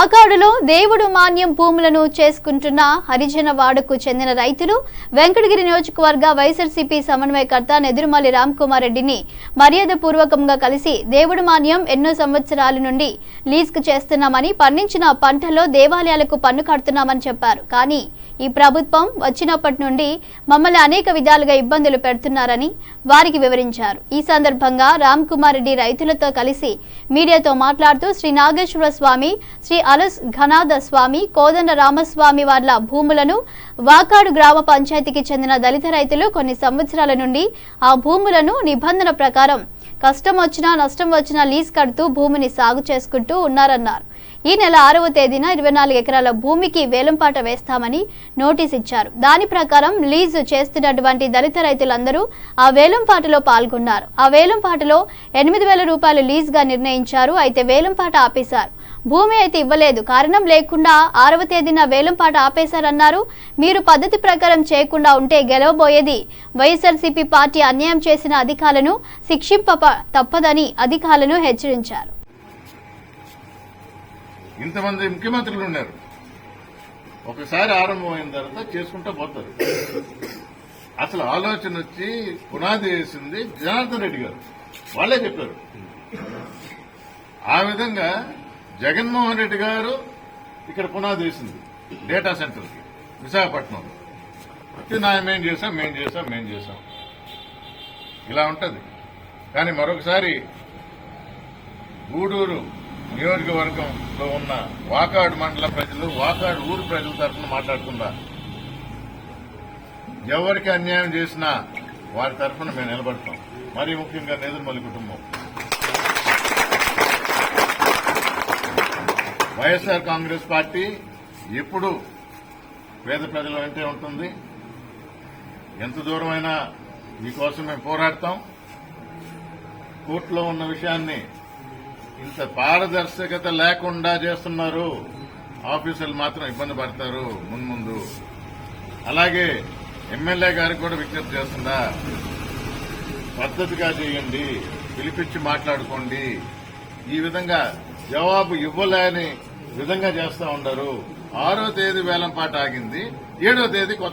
కాకాడులో దేవుడు మాన్యం భూములను చేసుకుంటున్న హరిజన వాడకు చెందిన రైతులు వెంకటగిరి నియోజకవర్గ వైఎస్ఆర్సీపీ సమన్వయకర్త నెదురుమల్లి రామ్కుమార్ రెడ్డిని మర్యాదపూర్వకంగా కలిసి దేవుడు మాన్యం ఎన్నో సంవత్సరాల నుండి లీజ్కు చేస్తున్నామని పండించిన పంటలో దేవాలయాలకు పన్ను కడుతున్నామని చెప్పారు. కానీ ఈ ప్రభుత్వం వచ్చినప్పటి నుండి మమ్మల్ని అనేక విధాలుగా ఇబ్బందులు పెడుతున్నారని వారికి వివరించారు. ఈ సందర్భంగా రామ్ కుమార్ రెడ్డి రైతులతో కలిసి మీడియాతో మాట్లాడుతూ శ్రీ నాగేశ్వర స్వామి శ్రీ అలస్ ఘనాథ స్వామి కోదండ రామస్వామి వాళ్ళ భూములను వాకాడు గ్రామ పంచాయతీకి చెందిన దళిత రైతులు కొన్ని సంవత్సరాల నుండి ఆ భూములను నిబంధన ప్రకారం కష్టం వచ్చినా నష్టం వచ్చినా లీజ్ కడుతూ భూమిని సాగు చేసుకుంటూ ఉన్నారన్నారు. ఈ నెల ఆరవ తేదీన ఇరవై నాలుగు ఎకరాల భూమికి వేలంపాట వేస్తామని నోటీస్ ఇచ్చారు. దాని ప్రకారం లీజు చేస్తున్నటువంటి దళిత రైతులందరూ ఆ వేలంపాటలో పాల్గొన్నారు. ఆ వేలంపాటలో ఎనిమిది వేల రూపాయలు లీజుగా నిర్ణయించారు. అయితే వేలంపాట ఆపేశారు. భూమి అయితే ఇవ్వలేదు. కారణం లేకుండా ఆరవ తేదీన వేలంపాట ఆపేశారన్నారు. మీరు పద్ధతి ప్రకారం చేయకుండా ఉంటే గెలవబోయేది. వైఎస్ఆర్సీపీ పార్టీ అన్యాయం చేసిన అధికారులను శిక్షింప తప్పదని అధికారులను హెచ్చరించారు. ఇంతమంది ముఖ్యమంత్రులు ఉన్నారు. ఒకసారి ఆరంభమైన తర్వాత చేసుకుంటూ పోతారు. అసలు ఆలోచన వచ్చి పునాది వేసింది జనార్దన్ రెడ్డి గారు. వాళ్ళే చెప్పారు. ఆ విధంగా జగన్మోహన్ రెడ్డి గారు ఇక్కడ పునాది వేసింది డేటా సెంటర్కి విశాఖపట్నం నాయం ఏం చేశాం మేం చేసాం మేం చేసాం ఇలా ఉంటుంది. కానీ మరొకసారి గూడూరు నియోజకవర్గంలో ఉన్న వాకాడు మండల ప్రజలు వాకాడు ఊరు ప్రజల తరఫున మాట్లాడుతున్నా ఎవరికి అన్యాయం చేసినా వారి తరఫున మేము నిలబడతాం. మరీ ముఖ్యంగా నేదురుమల్లి కుటుంబం. వైఎస్ఆర్ కాంగ్రెస్ పార్టీ ఎప్పుడు పేద ప్రజల వెంటే ఉంటుంది. ఎంత దూరమైనా మీకోసం మేము పోరాడతాం. కోర్టులో ఉన్న విషయాన్ని ఇంత పారదర్శకత లేకుండా చేస్తున్నారు. ఆఫీసర్లు మాత్రం ఇబ్బంది పడతారు మున్ముందు అలాగే ఎమ్మెల్యే గారికి కూడా విజ్ఞప్తి చేస్తుందా పద్ధతిగా చేయండి పిలిపించి మాట్లాడుకోండి. ఈ విధంగా జవాబు ఇవ్వలేని విధంగా చేస్తా ఉండరు. ఆరో తేదీ వేలంపాట ఆగింది. ఏడో తేదీ కొత్త